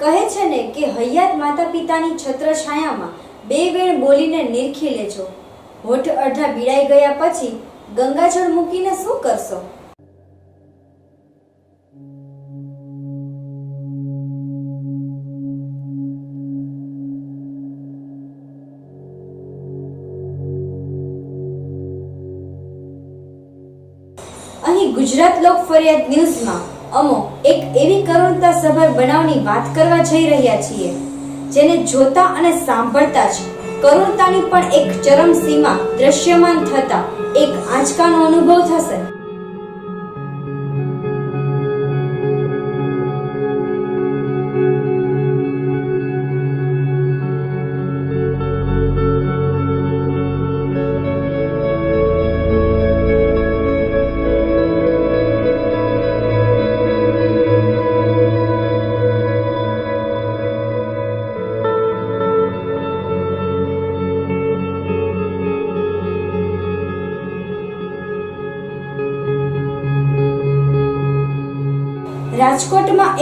કહે છે ને કે હૈયાત માતા પિતાની છત્રછાયામાં બે વેણ બોલીને નિરખી લેજો. હોઠ અડધા પીડાઈ ગયા પછી ગંગાજળ મૂકીને શું કરશો? અહીં ગુજરાત લોક ફરિયાદ ન્યૂઝમાં અમો એક એવી કરુણતા સભર બનાવની વાત કરવા જઈ રહ્યા છીએ, જેને જોતા અને સાંભળતા જ કરુણતાની પણ એક ચરમ સીમા દ્રશ્યમાન થતા એક આંચકાનો અનુભવ થશે.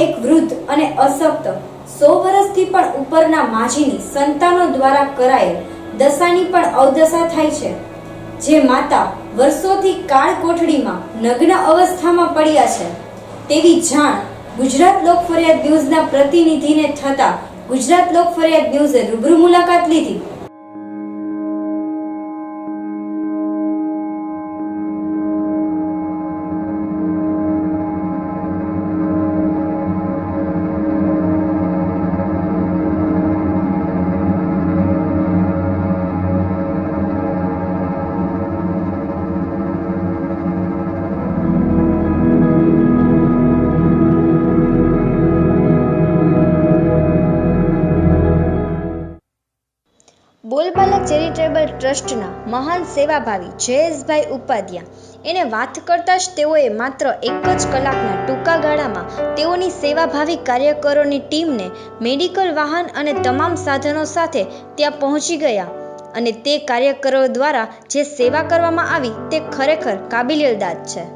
એક વૃદ્ધ અને અશક્ત, સો વર્ષથી પણ ઉપરના માજીની સંતાનો દ્વારા કરાયેલ દશાની પણ અવદશા થાય છે, જે માતા વર્ષોથી કાળ કોઠડીમાં નગ્ન અવસ્થામાં પડ્યા છે. તેવી જાણ ગુજરાત લોક ફરિયાદ ન્યૂઝના પ્રતિનિધિને થતા ગુજરાત લોક ફરિયાદ ન્યૂઝે રૂબરૂ મુલાકાત લીધી. ટ્રસ્ટના મહાન સેવાભાવી જયેશભાઈ ઉપાધ્યા. એને વાત કરતાં જ તેઓએ માત્ર એક જ કલાકના ટૂંકા ગાળામાં તેઓની સેવાભાવી કાર્યકરોની ટીમને મેડિકલ વાહન અને તમામ સાધનો સાથે ત્યાં પહોંચી ગયા અને તે કાર્યકરો દ્વારા જે સેવા કરવામાં આવી તે ખરેખર કાબિલિયતદાદ છે.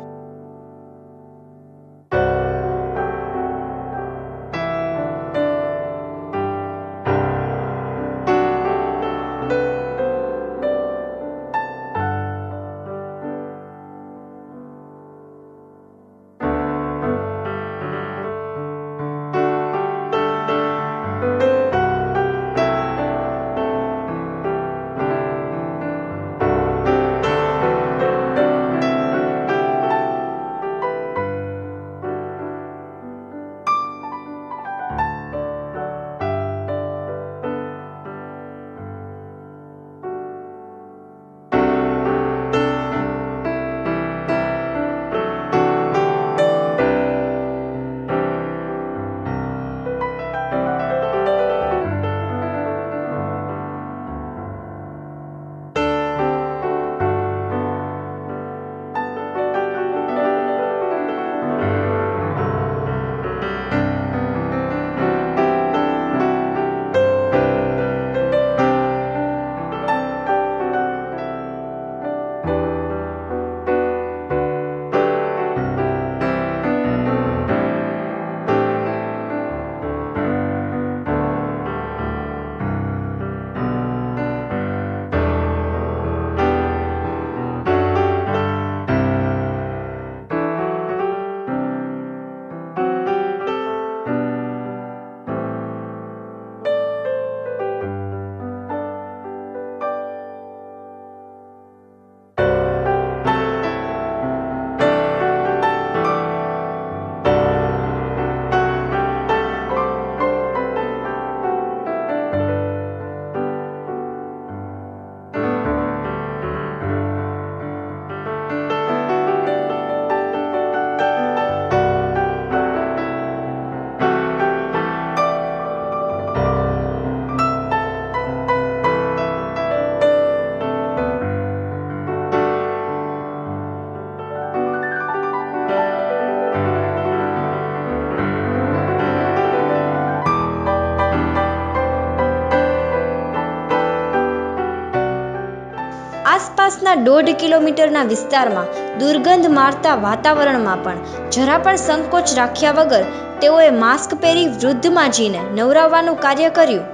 દોઢ કિલોમીટરના વિસ્તારમાં દુર્ગંધ મારતા વાતાવરણમાં પણ જરા પણ સંકોચ રાખ્યા વગર તેઓએ માસ્ક પહેરી વૃદ્ધ માજીને નવરાવવાનું કાર્ય કર્યું.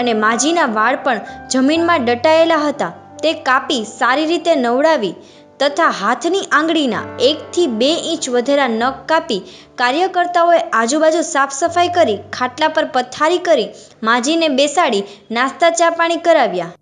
અને માજીના વાળ પણ જમીનમાં ડટાયેલા હતા. તે કાપી સારી રીતે નવડાવી તથા હાથની આંગળીના એકથી બે ઇંચ વધેલા નખ કાપી કાર્યકર્તાઓએ આજુબાજુ સાફ સફાઈ કરી ખાટલા પર પથારી કરી માજીને બેસાડી નાસ્તા ચા પાણી કરાવ્યા.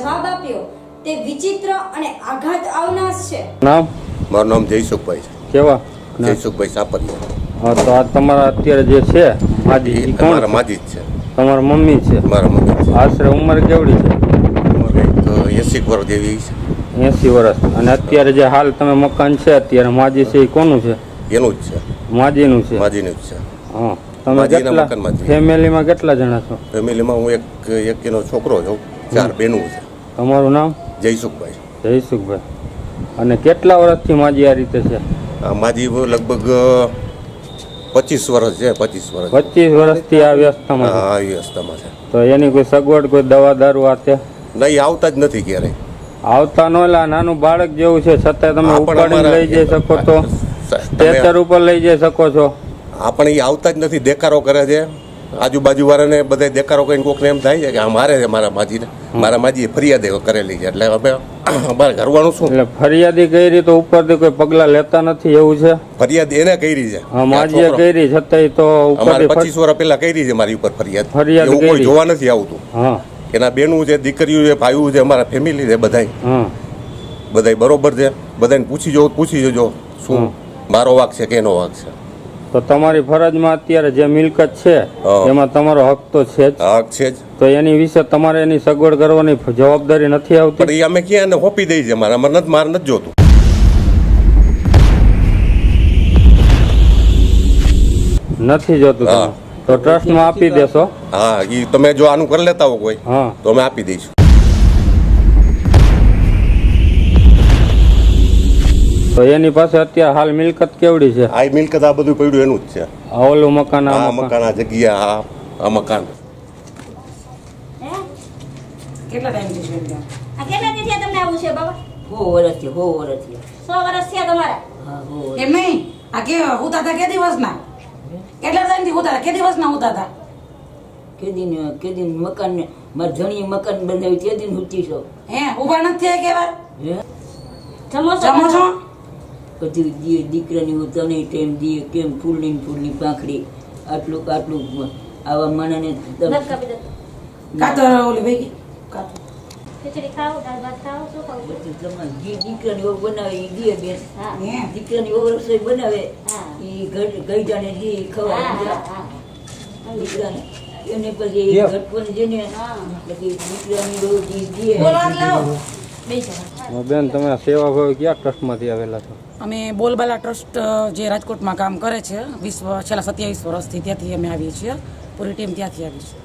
જવાબ આપ્યો. તે વિચિત્ર અને આઘાત આવનાર છે. નામ? મારું નામ જયસુખભાઈ છે. કેવા? જયસુખભાઈ સાપરિયા. હા તો આ તમારા અત્યારે જે છે માજી એ કોણ? મારા માજી જ છે. તમારા મમ્મી છે? મારા મમ્મી છે. આશરે ઉંમર કેવડી છે? ઉંમર કંઈક એંસી વર્ષ જેવી છે. એસી વર્ષ અને અત્યારે જે હાલ તમે મકાન છે અત્યારે માજી છે એ કોનું છે? એનું જ છે. માજીનું છે? માજીનું જ છે. હા. તમે કેટલા મકાનમાં ફેમિલીમાં કેટલા જણા છો? ફેમિલીમાં હું એક એક એનો છોકરો છું. ચાર બહેનું છે. તમારું નામ? જયસુખભાઈ. જયસુખભાઈ. અને કેટલા વર્ષથી માજી આ રીતે છે? આ માજી લગભગ પચીસ વર્ષ છે પચીસ વર્ષ. પચીસ વર્ષથી આ વ્યવસ્થામાં છે? હા આવી છે. તો એની કોઈ સગવડ કોઈ દવા દારૂ આ તે? નહીં આવતા જ નથી ક્યારેય આવતા નો એટલે નાનું બાળક જેવું છે છતાં તમે ઉપાડીને લઈ જઈ શકો તો તમે- સ્ટેચર ઉપર લઈ જઈ શકો છો. આપણે એ આવતા જ નથી દેખારો કરે છે. આજુબાજુ વાળાને બધા દેખારો કરીને કોકને એમ થાય છે કે આ મારે છે મારા માજીને. મારા માજીએ ફરિયાદ કરેલી છે. એટલે અમે અમારે ઘરવાનું શું? એટલે ફરિયાદી કરી તો ઉપરથી કોઈ પગલા લેતા નથી એવું છે? ફરિયાદ એને કરી છે. માજી માજીએ કરી છતાંય તો અમારે પચીસ વર્ષ પહેલા કરી છે મારી ઉપર ફરિયાદ. ફરિયાદ એવું કોઈ જોવા નથી આવતું. હા. એના બેનું છે દીકરીઓ છે ભાઈઓ છે અમારા ફેમિલી છે બધાય. બધાય બરોબર છે. બધાને પૂછી જો પૂછી જોજો શું મારો વાક છે કે એનો વાક છે. તો તમારી ફરજમાં અત્યારે જે મિલકત છે એમાં તમારો હક તો છે જ. હક છે જ. તો એની વિશે તમારે એની સગવડ કરવાની જવાબદારી નથી આવતી? પણ એ અમે ક્યાં એને હોપી દઈ છે મારા અમારે નથી મારે નથી જોતું. નથી જોતું તો ટ્રસ્ટમાં આપી દેશો. હા એ તમે જો આનું કરી લેતા હો કોઈ હા. તો અમે આપી દઈશું. તો એની પાસે અત્યારે હાલ મિલકત કેવડી છે? આ મિલકત આ બધું પડ્યું એનું જ છે. આ ઓલું મકાન આ મકાન. આ જગ્યા આ આ મકાન. કેટલા ટાઈમ છે આ કેટલા દી તમને આવું છે બાબા? હો વર્ષથી હો વર્ષથી સો વર્ષ થયા તમારા? હા હો એમ નહીં? આ કે હોતા હતા કે દિવસના? કેટલા ટાઈમથી હુતા હતા કે દિવસના હુતા હતા કેદીન કેદીન મકાન ને મારા ધણીએ મકાન બંધાવ્યું તે દિન હુતી છો હે ઊભા નથી થયા કેવા હે? જમો જમો છો? બધું જે દીકરાની હું તને ટાઈમ દઈએ કેમ ફૂલની ફૂલની પાંખડી આટલું આટલું આવા માણસને દસ કાપી દો. કાતર ઓલી ભાઈ કાતર ખીચડી ખાવ દાળ ભાત ખાવ શું ખાવ બધું તમારે જે દીકરાની વહુ બનાવે એ બેન. દીકરાની વહુ રસોઈ બનાવે એ ગઈડાને દી હા ખવા હા હા. દીકરાને. એને પછી ઘટપણ જેને પછી દીકરાની વહુ દી બેન તમે સેવા ભાવે કયા ટ્રસ્ટમાંથી આવેલા છો? અમે બોલબાલા ટ્રસ્ટ જે રાજકોટમાં કામ કરે છે વિશ્વ છેલ્લા સત્યાવીસ વર્ષથી ત્યાંથી અમે આવીએ છીએ. પૂરી ટીમ ત્યાંથી આવી છે.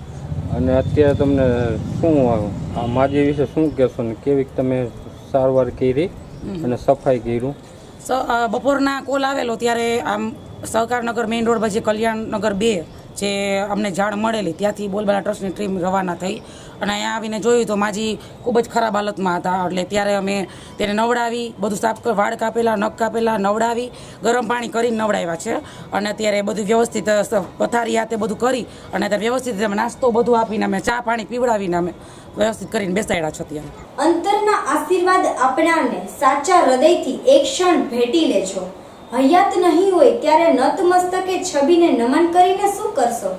અને અત્યારે તમને શું આ માજી વિશે શું કહેશો ને? કેવી તમે સારવાર કરી અને સફાઈ કર્યું? બપોરના કોલ આવેલો ત્યારે આમ સહકારનગર મેઇન રોડ પછી કલ્યાણનગર બે જે અમને જાણ મળેલી, ત્યાંથી બોલબાલા ટ્રસ્ટની ટીમ રવાના થઈ. અને અહીંયા આવીને જોયું તો માજી ખૂબ જ ખરાબ હાલતમાં હતા. એટલે ત્યારે અમે તેને નવડાવી, બધું સાફ કર- વાળ કાપેલા, નખ કાપેલા, નવડાવી, ગરમ પાણી કરીને નવડાવ્યા છે. અને અત્યારે બધું વ્યવસ્થિત પથારી હાથે બધું કરી અને અત્યારે વ્યવસ્થિત અમે નાસ્તો બધું આપીને અમે ચા પાણી પીવડાવીને અમે વ્યવસ્થિત કરીને બેસાડ્યા છે ત્યારે અંતરના આશીર્વાદ આપનારને સાચા હૃદયથી એક ક્ષણ ભેટી લેજો. હયાત નહીં હોય ત્યારે નતમસ્તકે છબીને નમન કરીને શું કરશો?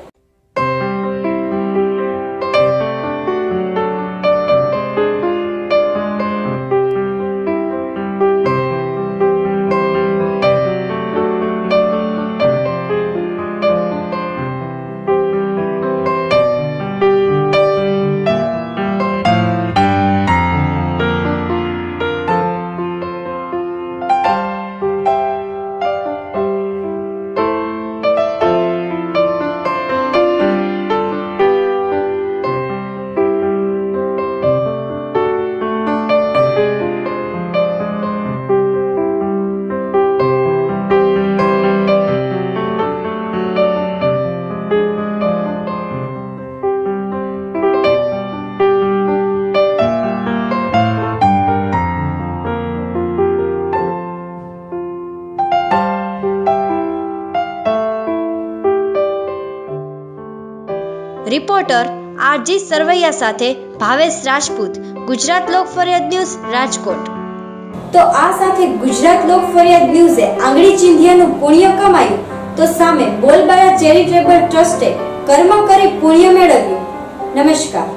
રિપોર્ટર આરજી સરવૈયા સાથે ભાવેશ રાજપૂત, ગુજરાત લોક ફરિયાદ ન્યૂઝ, રાજકોટ. તો આ સાથે ગુજરાત લોક ફરિયાદ ન્યૂઝે આંગળી ચીંધ્યાનું પુણ્ય કમાયું, તો સામે બોલબારા ચેરિટેબલ ટ્રસ્ટે કર્મ કરી પુણ્ય મેળવ્યું. નમસ્કાર.